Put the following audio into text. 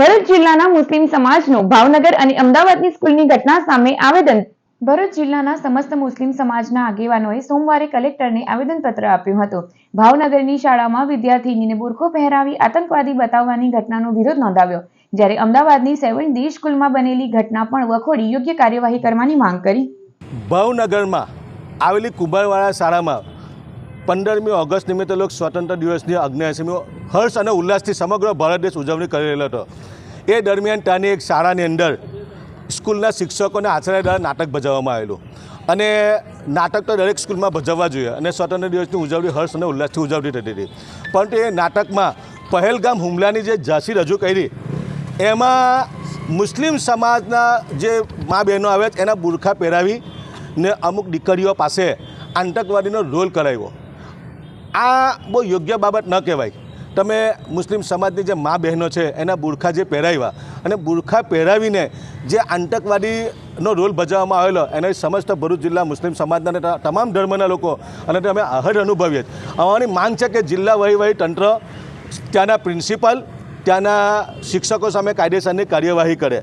ભરૂચ જિલ્લાના મુસ્લિમ ભાવનગર ભાવનગર અને અમદાવાદની સ્કૂલની ઘટના સામે આવેદન. ભરૂચ જિલ્લાના સમસ્ત મુસ્લિમ સમાજના આગેવાનોએ સોમવારે કલેક્ટરને આવેદનપત્ર આપ્યું હતું. ભાવનગરની શાળામાં વિદ્યાર્થીનીને બુરખો પહેરાવી આતંકવાદી બતાવવાની ઘટનાનો વિરોધ નોંધાવ્યો. જ્યારે અમદાવાદની સેવન ડી સ્કૂલમાં બનેલી ઘટના પણ વખોડી યોગ્ય કાર્યવાહી કરવાની માંગ કરી. ભાવનગરમાં આવેલી કુંભારવાળા શાળામાં પંદરમી ઓગસ્ટ નિમિત્તે લોક સ્વતંત્ર દિવસની અગ્નિયાસીમી હર્ષ અને ઉલ્લાસથી સમગ્ર ભારત દેશ ઉજવણી કરી રહેલો હતો. એ દરમિયાન ત્યાંની એક શાળાની અંદર સ્કૂલના શિક્ષકોને આશ્રય દ્વારા નાટક ભજવવામાં આવેલું. અને નાટક તો દરેક સ્કૂલમાં ભજવવા જોઈએ અને સ્વતંત્ર દિવસની ઉજવણી હર્ષ અને ઉલ્લાસથી ઉજવણી થતી હતી. પરંતુ એ નાટકમાં પહેલગામ હુમલાની જે ઝાંસી રજૂ કરી, એમાં મુસ્લિમ સમાજના જે મા બહેનો આવ્યા એના બુરખા પહેરાવી ને અમુક દીકરીઓ પાસે આતંકવાદીનો રોલ કરાવ્યો. આ બહુ યોગ્ય બાબત ન કહેવાય. તમે મુસ્લિમ સમાજની જે મા બહેનો છે, એના બુરખા જે પહેરાવ્યા અને બુરખા પહેરાવીને જે આતંકવાદીનો રોલ ભજવવામાં આવેલો, એને સમસ્ત ભરૂચ જિલ્લા મુસ્લિમ સમાજના તમામ ધર્મના લોકો અને અમે આહટ અનુભવીએ અમારી માંગ છે કે જિલ્લા વહીવટી તંત્ર ત્યાંના પ્રિન્સિપાલ, ત્યાંના શિક્ષકો સામે કાયદેસરની કાર્યવાહી કરે.